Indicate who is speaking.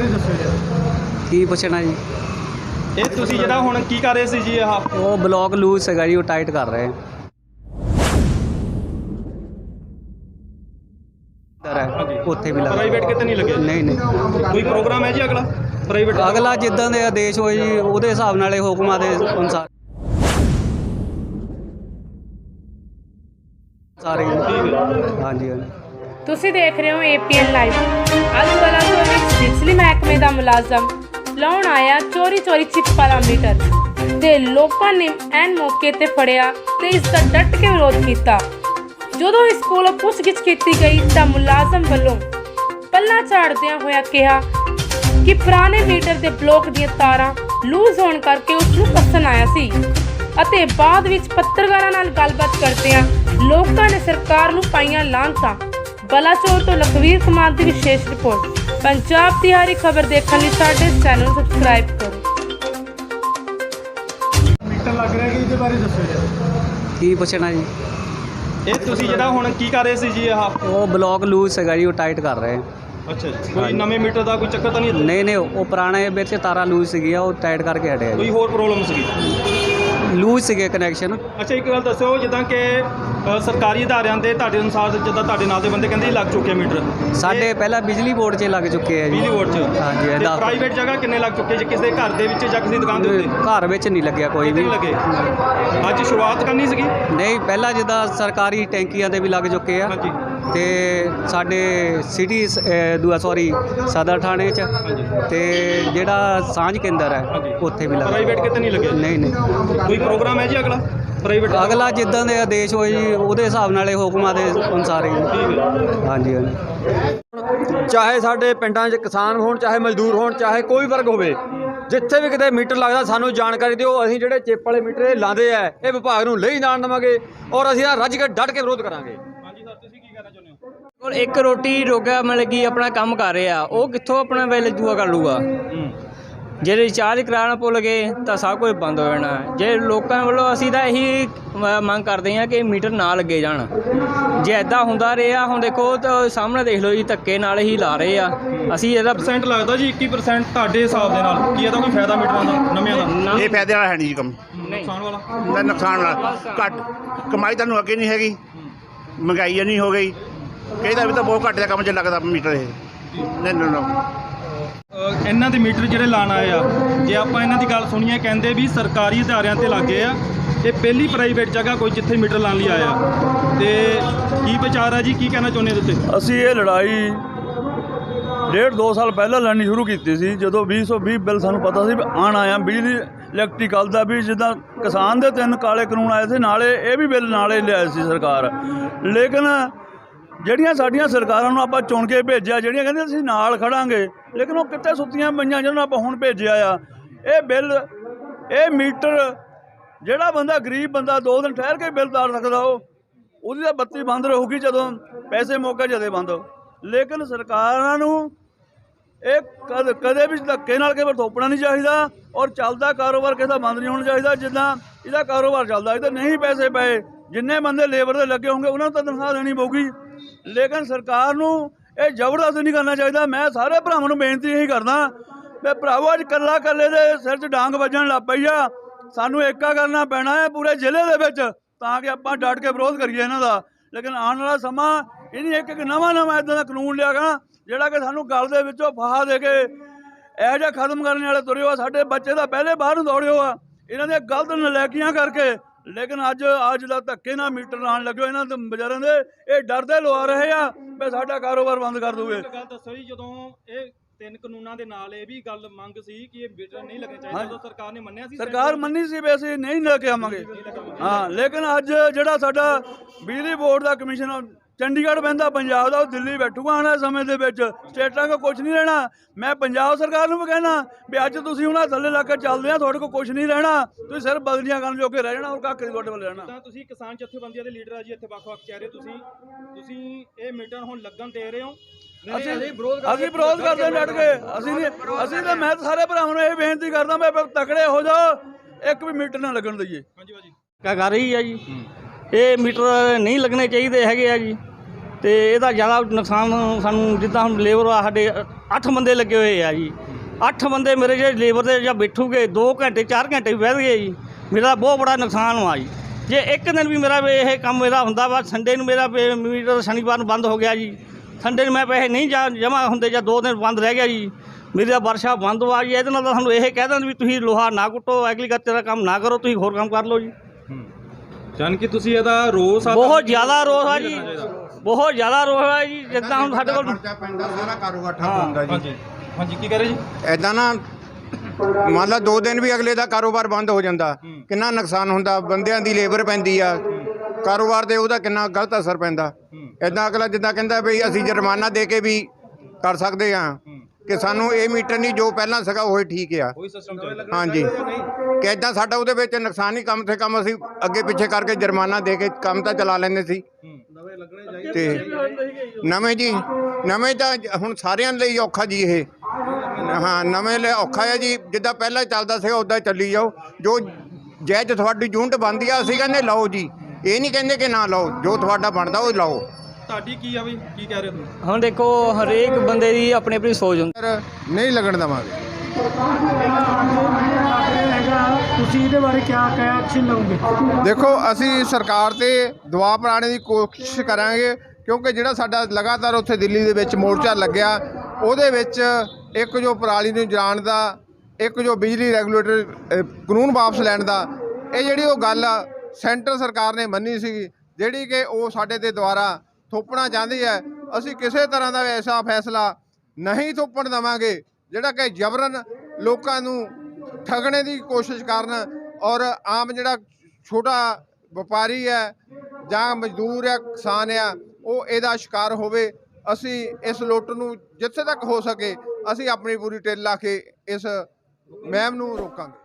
Speaker 1: ਬਾਰੇ ਦੱਸੋ ਜੀ।
Speaker 2: ਕੀ ਪੁੱਛਣਾ ਜੀ?
Speaker 1: ਇਹ ਤੁਸੀਂ ਜਿਹੜਾ ਹੁਣ ਕੀ ਕਰ ਰਹੇ ਸੀ ਜੀ ਆਹ
Speaker 2: ਉਹ ਬਲੌਕ ਲੂਜ਼ ਹੈਗਾ ਜੀ ਉਹ ਟਾਈਟ ਕਰ ਰਹੇ। ਹੈ, ਉੱਥੇ ਵੀ ਲੱਗਾ।
Speaker 1: ਪ੍ਰਾਈਵੇਟ ਕਿਤੇ ਨਹੀਂ ਲੱਗੇ?
Speaker 2: ਨਹੀਂ ਨਹੀਂ।
Speaker 1: ਕੋਈ ਪ੍ਰੋਗਰਾਮ ਹੈ ਜੀ ਅਗਲਾ? ਪ੍ਰਾਈਵੇਟ
Speaker 2: ਅਗਲਾ ਜਿੱਦਾਂ ਦੇ ਆਦੇਸ਼ ਹੋਏ ਜੀ ਉਹਦੇ ਹਿਸਾਬ ਨਾਲ ਇਹ ਹੁਕਮਾਂ ਦੇ ਅਨੁਸਾਰ। ਸਾਰੇ। ਹਾਂਜੀ ਹਾਂਜੀ।
Speaker 3: ਤੁਸੀਂ ਦੇਖ ਰਹੇ ਹੋ APN ਲਾਈਵ ਅੱਜ ਬਲਾਚੌਰ ਵਿੱਚ ਬਿਜਲੀ ਮਹਿਕਮੇ ਦਾ ਮੁਲਾਜ਼ਮ ਲਾਉਣ ਆਇਆ ਚੋਰੀ ਚੋਰੀ ਚਿੱਪ ਵਾਲਾ ਮੀਟਰ ਤੇ ਲੋਕਾਂ ਨੇ ਐਨ ਮੌਕੇ ਤੇ ਫੜਿਆ ਤੇ ਇਸ ਦਾ ਡਟ ਕੇ ਵਿਰੋਧ ਕੀਤਾ। ਜਦੋਂ ਇਸ ਕੋਲੋਂ ਪੁੱਛਗਿੱਛ ਕੀਤੀ ਗਈ ਤਾਂ ਮੁਲਾਜ਼ਮ ਵੱਲੋਂ ਪੱਲਾ ਝਾੜਦਿਆਂ ਹੋਇਆ ਕਿਹਾ ਕਿ ਪੁਰਾਣੇ ਮੀਟਰ ਦੇ ਬਲੋਕ ਦੀਆਂ ਤਾਰਾਂ ਲੂਜ਼ ਹੋਣ ਕਰਕੇ ਉਸ ਨੂੰ ਕੱਸਣ ਆਇਆ ਸੀ ਅਤੇ ਬਾਅਦ ਵਿੱਚ ਪੱਤਰਕਾਰਾਂ ਨਾਲ ਗੱਲਬਾਤ ਕਰਦਿਆਂ ਲੋਕਾਂ ਨੇ ਸਰਕਾਰ ਨੂੰ ਪਾਈਆਂ ਲਾਂਘਾਂ ਬਲਾਚੌਰ ਤੋਂ ਲਖਵੀਰ ਕੁਮਾਰ ਦੀ ਵਿਸ਼ੇਸ਼ ਰਿਪੋਰਟ। ਪੰਜਾਬ ਦੀ ਹਰ ਇੱਕ ਖਬਰ ਦੇਖਣ ਲਈ ਸਾਡੇ ਚੈਨਲ ਨੂੰ ਸਬਸਕ੍ਰਾਈਬ ਕਰੋ।
Speaker 1: ਮੀਟਰ ਲੱਗ ਰਿਹਾ ਕਿ ਇਹਦੇ ਬਾਰੇ ਦੱਸੋ ਜੀ?
Speaker 2: ਕੀ ਪੁੱਛਣਾ ਜੀ?
Speaker 1: ਇਹ ਤੁਸੀਂ ਜਿਹੜਾ ਹੁਣ ਕੀ ਕਰ ਰਹੇ ਸੀ ਜੀ ਆਹ
Speaker 2: ਉਹ ਬਲੌਕ ਲੂਜ਼ ਹੈਗਾ ਜੀ ਉਹ ਟਾਈਟ ਕਰ ਰਹੇ। ਆ
Speaker 1: ਅੱਛਾ ਜੀ। ਕੋਈ ਨਵੇਂ ਮੀਟਰ ਦਾ ਕੋਈ ਚੱਕਰ ਤਾਂ ਨਹੀਂ ਹੈ?
Speaker 2: ਨਹੀਂ ਨਹੀਂ ਉਹ ਪੁਰਾਣੇ ਵਿੱਚ ਤਾਰਾਂ ਲੂਜ਼ ਸੀਗੀਆਂ ਉਹ ਟਾਈਟ ਕਰਕੇ ਹਟਿਆ
Speaker 1: ਕੋਈ
Speaker 2: ਜੀ
Speaker 1: ਹੋਰ ਪ੍ਰੋਬਲਮ ਸੀਗੀ?
Speaker 2: ਲੂਜ਼ ਸੀਗੇ ਕਨੈਕਸ਼ਨ
Speaker 1: ਅੱਛਾ ਇੱਕ ਗੱਲ ਦੱਸੋ ਜਿੱਦਾਂ ਕਿ ਸਰਕਾਰੀ ਅਦਾਰਿਆਂ ਦੇ ਤੁਹਾਡੇ ਅਨੁਸਾਰ ਜਿੱਦਾਂ ਤੁਹਾਡੇ ਨਾਲ ਦੇ ਬੰਦੇ ਕਹਿੰਦੇ ਲੱਗ ਚੁੱਕੇ ਮੀਟਰ।
Speaker 2: ਸਾਡੇ ਪਹਿਲਾਂ ਬਿਜਲੀ ਬੋਰਡ 'ਚ ਲੱਗ ਚੁੱਕੇ ਆ ਜੀ।
Speaker 1: ਬਿਜਲੀ ਬੋਰਡ 'ਚ?
Speaker 2: ਹਾਂਜੀ
Speaker 1: ਤੇ ਪ੍ਰਾਈਵੇਟ ਜਗ੍ਹਾ ਕਿੰਨੇ ਲੱਗ ਚੁੱਕੇ ਜੀ ਕਿਸੇ ਦੇ ਘਰ ਦੇ ਵਿੱਚ ਜਾਂ ਕਿਸੇ ਦੀ ਦੁਕਾਨ ਦੇ ਉੱਤੇ?
Speaker 2: ਘਰ ਵਿੱਚ ਨਹੀਂ ਲੱਗਿਆ ਕੋਈ ਵੀ।
Speaker 1: ਨਹੀਂ ਲੱਗੇ। ਅੱਜ ਸ਼ੁਰੂਆਤ ਕਰਨੀ ਸੀਗੀ?
Speaker 2: ਨਹੀਂ ਪਹਿਲਾਂ ਜਿੱਦਾਂ ਸਰਕਾਰੀ ਟੈਂਕੀਆਂ ਤੇ ਵੀ ਲੱਗ ਚੁੱਕੇ ਆ।
Speaker 1: ਹਾਂਜੀ।
Speaker 2: ਤੇ ਸਾਡੇ ਸਿਟੀ ਦੂਆ ਸੌਰੀ ਸਦਰ ਥਾਣੇ 'ਚ।
Speaker 1: ਹਾਂਜੀ।
Speaker 2: ਤੇ ਜਿਹੜਾ ਸਾਂਝ ਕੇਂਦਰ
Speaker 1: ਹਾਂਜੀ।
Speaker 2: ਹੈ ਉੱਥੇ ਵੀ ਲੱਗ
Speaker 1: ਪ੍ਰਾਈਵੇਟ ਕਿਤੇ ਨਹੀਂ ਲੱਗੇ
Speaker 2: ਨਹੀਂ ਨਹੀਂ।
Speaker 1: ਕੋਈ ਪ੍ਰੋਗਰਾਮ ਹੈ ਜੀ ਅਗਲਾ? ਪ੍ਰਾਈਵੇਟ
Speaker 2: ਅਗਲਾ ਜਿੱਦਾਂ ਦੇ ਆਦੇਸ਼ ਹੋਏ ਜੀ ਉਹਦੇ ਹਿਸਾਬ ਨਾਲ ਇਹ ਹੁਕਮਾਂ ਦੇ ਅਨੁਸਾਰ ਹੀ।
Speaker 1: ਠੀਕ ਹੈ
Speaker 2: ਹਾਂਜੀ ਹਾਂਜੀ।
Speaker 4: ਚਾਹੇ ਸਾਡੇ ਪਿੰਡਾਂ 'ਚ ਕਿਸਾਨ ਹੋਣ ਚਾਹੇ ਮਜ਼ਦੂਰ ਹੋਣ ਚਾਹੇ ਕੋਈ ਵਰਗ ਹੋਵੇ ਜਿੱਥੇ ਵੀ ਕਿਤੇ ਮੀਟਰ ਲੱਗਦਾ ਸਾਨੂੰ ਜਾਣਕਾਰੀ ਦਿਓ। ਅਸੀਂ ਜਿਹੜੇ ਚਿੱਪ ਵਾਲੇ ਮੀਟਰ ਇਹ ਲਾਉਂਦੇ ਆ ਇਹ ਵਿਭਾਗ ਨੂੰ ਲਈ ਜਾਣ ਦੇਵਾਂਗੇ ਔਰ ਅਸੀਂ ਇਹ ਰੱਜ ਕੇ ਡਟ ਕੇ ਵਿਰੋਧ ਕਰਾਂਗੇ।
Speaker 1: ਹਾਂਜੀ ਸਰ ਤੁਸੀਂ ਕੀ ਕਹਿਣਾ ਚਾਹੁੰਦੇ ਹੋ?
Speaker 5: ਔਰ ਇੱਕ ਰੋਟੀ ਰੋਗਾ ਮਤਲਬ ਕਿ ਆਪਣਾ ਕੰਮ ਕਰ ਰਿਹਾ ਉਹ ਕਿੱਥੋਂ ਆਪਣਾ ਬਿੱਲ ਦੂਆ ਕਰ ਲੂਗਾ? ਜੇ ਰਿਚਾਰਜ ਕਰਾਉਣਾ ਭੁੱਲ ਗਏ ਤਾਂ ਸਭ ਕੁਝ ਬੰਦ ਹੋ ਜਾਣਾ। ਜੇ ਲੋਕਾਂ ਵੱਲੋਂ ਅਸੀਂ ਤਾਂ ਇਹੀ ਮੰਗ ਕਰਦੇ ਹਾਂ ਕਿ ਮੀਟਰ ਨਾ ਲੱਗੇ ਜਾਣ। ਜੇ ਐਦਾਂ ਹੁੰਦਾ ਰਿਹਾ ਹੁਣ ਦੇਖੋ ਤਾਂ ਸਾਹਮਣੇ ਦੇਖ ਲਓ ਜੀ ਧੱਕੇ ਨਾਲ ਹੀ ਲਾ ਰਹੇ ਆ। ਅਸੀਂ ਇਹਦਾ
Speaker 1: ਪਰਸੈਂਟ ਲੱਗਦਾ ਜੀ 21% ਤੁਹਾਡੇ ਹਿਸਾਬ ਦੇ ਨਾਲ। ਕੀ ਇਹਦਾ ਕੋਈ ਫਾਇਦਾ ਮੀਟਰਾਂ ਦਾ ਨਵਿਆਂ ਦਾ?
Speaker 6: ਇਹ ਫਾਇਦੇ ਵਾਲਾ ਹੈ ਨਹੀਂ ਜੀ ਕੰਮ।
Speaker 1: ਨੁਕਸਾਨ ਵਾਲਾ?
Speaker 6: ਨਾ ਨੁਕਸਾਨ ਵਾਲਾ। ਘੱਟ। ਕਮਾਈ ਤੁਹਾਨੂੰ ਅੱਗੇ ਨਹੀਂ ਹੈਗੀ। ਮਹਿੰਗਾਈ ਇੰਨੀ ਹੋ ਗਈ। ਕਹਿੰਦਾ ਵੀ ਤਾਂ ਬਹੁਤ ਘੱਟ ਦਾ ਕੰਮ ਚ ਲੱਗਦਾ ਮੀਟਰ ਇਹ। ਨਹੀਂ ਨਹੀਂ ਨਹੀਂ।
Speaker 1: ਇਹਨਾਂ ਦੇ ਮੀਟਰ ਜਿਹੜੇ ਲਾਣ ਆਏ ਆ, ਜੇ ਆਪਾਂ ਇਹਨਾਂ ਦੀ ਗੱਲ ਸੁਣੀਏ, ਕਹਿੰਦੇ ਵੀ ਸਰਕਾਰੀ ਅਦਾਰਿਆਂ ਤੇ ਲੱਗੇ ਆ, ਇਹ ਪਹਿਲੀ ਪ੍ਰਾਈਵੇਟ ਜਗ੍ਹਾ ਕੋਈ ਜਿੱਥੇ ਮੀਟਰ ਲਾਣ ਲਈ ਆਇਆ ਤੇ ਕੀ ਵਿਚਾਰ ਆ ਜੀ? ਕੀ ਕਹਿਣਾ ਚਾਹੁੰਦੇ ਇਹਦੇ ਉੱਤੇ
Speaker 7: ਅਸੀਂ ਇਹ ਲੜਾਈ ਡੇਢ ਦੋ ਸਾਲ ਪਹਿਲਾਂ ਲੜਨੀ ਸ਼ੁਰੂ ਕੀਤੀ ਸੀ, ਜਦੋਂ 2020 ਬਿੱਲ ਸਾਨੂੰ ਪਤਾ ਸੀ ਵੀ ਆਣ ਆਇਆ ਬਿਜਲੀ ਇਲੈਕਟ੍ਰੀਕਲ ਦਾ ਵੀ ਜਿੱਦਾਂ ਕਿਸਾਨ ਦੇ ਤਿੰਨ ਕਾਲੇ ਕਾਨੂੰਨ ਆਏ ਸੀ, ਨਾਲੇ ਇਹ ਵੀ ਬਿੱਲ ਨਾਲੇ ਲਿਆਏ ਸੀ ਸਰਕਾਰ। ਲੇਕਿਨ ਜਿਹੜੀਆਂ ਸਾਡੀਆਂ ਸਰਕਾਰਾਂ ਨੂੰ ਆਪਾਂ ਚੁਣ ਕੇ ਭੇਜਿਆ, ਜਿਹੜੀਆਂ ਕਹਿੰਦੇ ਅਸੀਂ ਨਾਲ ਖੜਾਂਗੇ, ਲੇਕਿਨ ਉਹ ਕਿੱਥੇ ਸੁੱਤੀਆਂ ਪਈਆਂ ਜਿਹਨਾਂ ਨੂੰ ਆਪਾਂ ਹੁਣ ਭੇਜਿਆ ਆ? ਇਹ ਬਿੱਲ, ਇਹ ਮੀਟਰ, ਜਿਹੜਾ ਬੰਦਾ ਗਰੀਬ ਬੰਦਾ ਦੋ ਦਿਨ ਠਹਿਰ ਕੇ ਬਿੱਲ ਤਾਰ ਸਕਦਾ ਉਹ, ਉਹਦੀ ਤਾਂ ਬੱਤੀ ਬੰਦ ਰਹੂਗੀ ਜਦੋਂ ਪੈਸੇ ਮੌਕੇ ਜਦੇ ਬੰਦ ਲੇਕਿਨ ਸਰਕਾਰਾਂ ਨੂੰ ਇਹ ਕਦ, ਕਦੇ ਵੀ ਧੱਕੇ ਨਾਲ ਕੇ ਥੋਪਣਾ ਨਹੀਂ ਚਾਹੀਦਾ ਔਰ ਚੱਲਦਾ ਕਾਰੋਬਾਰ ਕਿਸੇ ਦਾ ਬੰਦ ਨਹੀਂ ਹੋਣਾ ਚਾਹੀਦਾ, ਜਿੱਦਾਂ ਇਹਦਾ ਕਾਰੋਬਾਰ ਚੱਲਦਾ। ਇਹਦੇ ਨਹੀਂ ਪੈਸੇ ਪਏ, ਜਿੰਨੇ ਬੰਦੇ ਲੇਬਰ ਦੇ ਲੱਗੇ ਹੋਣਗੇ, ਉਹਨਾਂ ਨੂੰ ਤਾਂ ਤਨਖਾਹ ਦੇਣੀ ਪਊਗੀ। ਲੇਕਿਨ ਸਰਕਾਰ ਨੂੰ ਇਹ ਜ਼ਬਰਦਸਤ ਨਹੀਂ ਕਰਨਾ ਚਾਹੀਦਾ। ਮੈਂ ਸਾਰੇ ਭਰਾਵਾਂ ਨੂੰ ਬੇਨਤੀ ਇਹੀ ਕਰਦਾ, ਵੀ ਭਰਾਵੋ, ਅੱਜ ਕੱਲਾ ਕੱਲੇ ਦੇ ਸਿਰ 'ਚ ਡਾਂਗ ਵੱਜਣ ਲੱਗ ਪਈ ਆ। ਸਾਨੂੰ ਏਕਾ ਕਰਨਾ ਪੈਣਾ ਹੈ ਪੂਰੇ ਜ਼ਿਲ੍ਹੇ ਦੇ ਵਿੱਚ, ਤਾਂ ਕਿ ਆਪਾਂ ਡਟ ਕੇ ਵਿਰੋਧ ਕਰੀਏ ਇਹਨਾਂ ਦਾ। ਲੇਕਿਨ ਆਉਣ ਵਾਲਾ ਸਮਾਂ ਇਹਨੀ ਇੱਕ ਇੱਕ ਨਵਾਂ ਨਵਾਂ ਇਦਾਂ ਦਾ ਕਾਨੂੰਨ ਲਿਆਗਾ ਜਿਹੜਾ ਕਿ ਸਾਨੂੰ ਗੱਲ ਦੇ ਵਿੱਚੋਂ ਫਾਹਾ ਦੇ ਕੇ ਇਹ ਜਿਹਾ ਖਤਮ ਕਰਨ ਵਾਲੇ ਤੁਰਿਓ ਆ। ਸਾਡੇ ਬੱਚੇ ਦਾ ਪਹਿਲੇ ਬਾਹਰ ਨੂੰ ਦੌੜਿਓ ਆ। ਇਹਨਾਂ ਦੇ ਗਲਤ ਨਲੈਕੀਆਂ ਕਰਕੇ ਲੇਕਿਨ ਅੱਜ ਅੱਜ ਦਾ ਧੱਕੇ ਨਾਲ ਮੀਟਰ ਲਾਉਣ ਲੱਗਿਓ ਇਹਨਾਂ ਦੇ ਵਿਚਾਰਿਆਂ ਦੇ ਇਹ ਡਰਦੇ ਲਵਾ ਰਹੇ ਆ ਵੀ ਸਾਡਾ ਕਾਰੋਬਾਰ ਬੰਦ ਕਰ ਦੋਗੇ।
Speaker 1: ਗੱਲ ਦੱਸੋ ਜੀ ਜਦੋਂ ਇਹ ਤਿੰਨ ਕਾਨੂੰਨਾਂ ਦੇ ਨਾਲ ਇਹ ਵੀ ਗੱਲ ਮੰਗ ਸੀ ਕਿ ਇਹ ਮੀਟਰ ਨਹੀਂ ਲੱਗਣੇ ਚਾਹੀਦੇ
Speaker 7: ਹਾਂਜੀ।
Speaker 1: ਉਦੋਂ ਸਰਕਾਰ ਨੇ ਮੰਨਿਆ ਸੀ
Speaker 7: ਸਰਕਾਰ ਮੰਨੀ ਸੀ ਵੀ ਅਸੀਂ ਨਹੀਂ ਲੈ ਕੇ ਆਵਾਂਗੇ। ਹਾਂ ਲੇਕਿਨ ਅੱਜ ਜਿਹੜਾ ਸਾਡਾ ਬਿਜਲੀ ਬੋਰਡ ਦਾ ਕਮਿਸ਼ਨ ਚੰਡੀਗੜ੍ਹ ਬਹਿੰਦਾ ਪੰਜਾਬ ਦਾ ਉਹ ਦਿੱਲੀ ਬੈਠੂਗਾ ਆਉਣ ਵਾਲੇ ਸਮੇਂ ਦੇ ਵਿੱਚ। ਸਟੇਟਾਂ ਕੋ ਕੁਝ ਨਹੀਂ ਲੈਣਾ ਮੈਂ ਪੰਜਾਬ ਸਰਕਾਰ ਨੂੰ ਵੀ ਕਹਿਣਾ ਵੀ ਅੱਜ ਤੁਸੀਂ ਉਹਨਾਂ ਥੱਲੇ ਲਾ ਕੇ ਚੱਲਦੇ ਆ ਤੁਹਾਡੇ ਕੋ ਕੁਝ ਨਹੀਂ ਲੈਣਾ ਤੁਸੀਂ ਸਿਰਫ ਬਦਲੀਆਂ ਕਰਨ ਜੋਗੇ ਰਹਿ ਜਾਣਾ ਹੋਰ ਕੱਖ ਨਹੀਂ ਤੁਹਾਡੇ ਵੱਲ ਰਹਿਣਾ।
Speaker 1: ਤਾਂ ਤੁਸੀਂ ਕਿਸਾਨ ਜਥੇਬੰਦੀਆਂ ਦੇ ਲੀਡਰ ਆ ਜੀ ਇੱਥੇ ਵੱਖ-ਵੱਖ ਚਿਹਰੇ ਤੁਸੀਂ। ਤੁਸੀਂ ਇਹ ਮੀਟਰ ਹੁਣ ਲੱਗਣ ਦੇ ਰਹੇ ਹੋ।
Speaker 7: ਅਸੀਂ ਅਸੀਂ ਵਿਰੋਧ ਕਰਦੇ ਹਾਂ। ਡਟ ਕੇ। ਅਸੀਂ ਨਹੀਂ ਅਸੀਂ ਤਾਂ ਮੈਂ ਸਾਰੇ ਭਰਾਵਾਂ ਨੂੰ ਇਹ ਬੇਨਤੀ ਕਰਦਾ ਮੈਂ ਤਕੜੇ ਹੋ ਜਾਓ ਇੱਕ ਵੀ ਮੀਟਰ ਨਾ ਲੱਗਣ ਦਈਏ।
Speaker 1: ਹਾਂਜੀ ਬਾਜੀ
Speaker 5: ਕਿਆ ਕਰ ਰਹੀ ਆ ਜੀ? ਇਹ ਮੀਟਰ ਨਹੀਂ ਲੱਗਣੇ ਚਾਹੀਦੇ ਹੈਗੇ ਆ ਜੀ। ਤੇ ਇਹਦਾ ਜ਼ਿਆਦਾ ਨੁਕਸਾਨ ਸਾਨੂੰ ਜਿੱਦਾਂ ਹੁਣ ਲੇਬਰ ਆ ਸਾਡੇ 8 ਬੰਦੇ ਲੱਗੇ ਹੋਏ ਆ ਜੀ। 8 ਬੰਦੇ ਮੇਰੇ ਜਿਹੜੇ ਲੇਬਰ ਦੇ ਜਾਂ ਬੈਠੂਗੇ 2 ਘੰਟੇ 4 ਘੰਟੇ ਬਹਿ ਗਏ ਜੀ। ਮੇਰਾ ਬਹੁਤ ਬੜਾ ਨੁਕਸਾਨ ਹੋਆ ਜੀ। ਜੇ ਇੱਕ ਦਿਨ ਵੀ ਮੇਰਾ ਵੀ ਇਹ ਕੰਮ ਮੇਰਾ ਹੁੰਦਾ ਵਾ ਸੰਡੇ ਨੂੰ ਮੇਰਾ ਮੀਟਰ ਸ਼ਨੀਵਾਰ ਨੂੰ ਬੰਦ ਹੋ ਗਿਆ ਜੀ। ਸੰਡੇ ਨੂੰ ਮੈਂ ਪੈਸੇ ਨਹੀਂ ਜਮ੍ਹਾਂ ਹੁੰਦੇ ਜਾਂ ਦੋ ਦਿਨ ਬੰਦ ਰਹਿ ਗਿਆ ਜੀ। ਮੇਰੀ ਵਰਸ਼ਾ ਬੰਦ ਹੋਆ ਜੀ। ਇਹਦੇ ਨਾਲ ਤਾਂ ਸਾਨੂੰ ਇਹ ਕਹਿ ਦੇਣ ਵੀ ਤੁਸੀਂ ਲੋਹਾ ਨਾ ਕੁੱਟੋ ਐਗਰੀਕਲਚਰ ਦਾ ਕੰਮ ਨਾ ਕਰੋ ਤੁਸੀਂ ਹੋਰ ਕੰਮ ਕਰ ਲਓ ਜੀ।
Speaker 1: ਜਾਨ ਕਿ ਤੁਸੀਂ ਇਹਦਾ ਰੋਸ ਆ
Speaker 5: ਬਹੁਤ ਜ਼ਿਆਦਾ ਰੋਸ ਆ ਜੀ। ਬਹੁਤ ਜ਼ਿਆਦਾ ਆ ਜੀ ਜਿੱਦਾਂ ਹੁਣ ਸਾਡੇ ਕੋਲ
Speaker 8: ਖਰਚਾ ਪੈਂਦਾ ਸਾਰਾ ਕਾਰੋਬਾਰ ਠੱਪ ਹੁੰਦਾ ਜੀ।
Speaker 1: ਹਾਂਜੀ। ਹਾਂਜੀ ਕੀ ਕਹਿ ਰਹੇ ਜੀ?
Speaker 8: ਐਦਾਂ ਨਾ ਮੰਨ ਲਾ ਦੋ ਦਿਨ ਵੀ ਅਗਲੇ ਦਾ ਕਾਰੋਬਾਰ ਬੰਦ ਹੋ ਜਾਂਦਾ ਕਿੰਨਾ ਨੁਕਸਾਨ ਹੁੰਦਾ ਬੰਦਿਆਂ ਦੀ ਲੇਬਰ ਪੈਂਦੀ ਆ। ਕਾਰੋਬਾਰ ਤੇ ਉਹਦਾ ਕਿੰਨਾ ਗਲਤ ਅਸਰ ਪੈਂਦਾ। ਐਦਾਂ ਅਗਲਾ ਜਿੱਦਾਂ ਕਹਿੰਦਾ ਵੀ ਅਸੀਂ ਜੁਰਮਾਨਾ ਦੇ ਕੇ ਵੀ ਕਰ ਸਕਦੇ ਆ ਕਿ ਸਾਨੂੰ ਇਹ ਮੀਟਰ ਨਹੀਂ ਜੋ ਪਹਿਲਾਂ ਸੀਗਾ ਉਹ ਠੀਕ ਆ।
Speaker 1: ਕੋਈ ਸਿਸਟਮ
Speaker 8: ਹਾਂਜੀ। ਕਿ ਐਦਾਂ ਸਾਡਾ ਉਹਦੇ ਵਿੱਚ ਨੁਕਸਾਨ ਹੀ ਕਮ ਸੇ ਕਮ ਅਸੀਂ ਅੱਗੇ ਪਿੱਛੇ ਕਰਕੇ ਜੁਰਮਾਨਾ ਦੇ ਕੇ ਕੰਮ ਤਾਂ ਚਲਾ ਲੈਂਦੇ ਸੀ। ਤੇ ਨਵੇਂ ਜੀ ਨਵੇਂ ਤਾਂ ਜ- ਹੁਣ ਸਾਰਿਆਂ ਲਈ ਔਖਾ ਜੀ ਇਹ। ਹਾਂ ਨਵੇਂ ਲਈ ਔਖਾ ਹੈ ਜੀ ਜਿੱਦਾਂ ਪਹਿਲਾਂ ਚੱਲਦਾ ਸੀ ਉਦਾਂ ਚੱਲੀ ਜਾਓ। ਜੋ ਜੈਜ ਤੁਹਾਡੀ ਯੂਨਿਟ ਬਣਦੀ ਆ ਅਸੀਂ ਕਹਿੰਦੇ ਲਾਓ ਜੀ। ਇਹ ਨਹੀਂ ਕਹਿੰਦੇ ਕਿ ਨਾ ਲਾਓ ਜੋ ਤੁਹਾਡਾ ਬਣਦਾ ਉਹ ਲਾਓ।
Speaker 1: ਤੁਹਾਡੀ ਕੀ ਆ ਬਈ ਕੀ ਕਹਿ ਰਹੇ ਹੋ ਤੁਸੀਂ?
Speaker 5: ਹੁਣ ਦੇਖੋ ਹਰੇਕ ਬੰਦੇ ਦੀ ਆਪਣੀ ਆਪਣੀ ਸੋਚ ਹੁੰਦੀ।
Speaker 8: ਨਹੀਂ ਲੱਗਣ ਦਵਾਂਗੇ।
Speaker 9: ਤੁਸੀਂ ਇਹਦੇ ਬਾਰੇ ਕਿਆ ਕਿਆ ਐਕਸ਼ਨ ਲਓਗੇ?
Speaker 8: ਦੇਖੋ, ਅਸੀਂ ਸਰਕਾਰ ਤੇ ਦਬਾਅ ਬਣਾਉਣ ਦੀ ਕੋਸ਼ਿਸ਼ ਕਰਾਂਗੇ, ਕਿਉਂਕਿ ਜਿਹੜਾ ਸਾਡਾ ਲਗਾਤਾਰ ਉੱਥੇ ਦਿੱਲੀ ਦੇ ਵਿੱਚ ਮੋਰਚਾ ਲੱਗਿਆ, ਉਹਦੇ ਵਿੱਚ ਇੱਕ ਜੋ ਪਰਾਲੀ ਨੂੰ ਜਾਣ ਦਾ, ਇੱਕ ਜੋ ਬਿਜਲੀ ਰੈਗੂਲੇਟਰ ਕਾਨੂੰਨ ਵਾਪਸ ਲੈਣ ਦਾ, ਇਹ ਜਿਹੜੀ ਉਹ ਗੱਲ ਸੈਂਟਰ ਸਰਕਾਰ ਨੇ ਮੰਨੀ ਸੀ ਜਿਹੜੀ ਕਿ ਉਹ ਸਾਡੇ ਤੇ ਦੁਆਰਾ ਥੋਪਣਾ ਚਾਹੁੰਦੀ ਹੈ। ਅਸੀਂ ਕਿਸੇ ਤਰ੍ਹਾਂ ਦਾ ਐਸਾ ਫੈਸਲਾ ਨਹੀਂ ਥੋਪਣ ਦੇਵਾਂਗੇ, ਜਿਹੜਾ ਕਿ ਜਬਰਨ ਲੋਕਾਂ ਨੂੰ ਠਗਣੇ ਦੀ ਕੋਸ਼ਿਸ਼ ਕਰਨ ਔਰ ਆਮ ਜਿਹੜਾ ਛੋਟਾ ਵਪਾਰੀ ਹੈ ਜਾਂ ਮਜ਼ਦੂਰ ਹੈ, ਕਿਸਾਨ ਆ ਉਹ ਇਹਦਾ ਸ਼ਿਕਾਰ ਹੋਵੇ, ਅਸੀਂ ਇਸ ਲੁੱਟ ਨੂੰ ਜਿੱਥੇ ਤੱਕ ਹੋ ਸਕੇ, ਅਸੀਂ ਆਪਣੀ ਪੂਰੀ ਟਿੱਲ ਲਾ ਕੇ ਇਸ ਮਹਿਮ ਨੂੰ ਰੋਕਾਂਗੇ।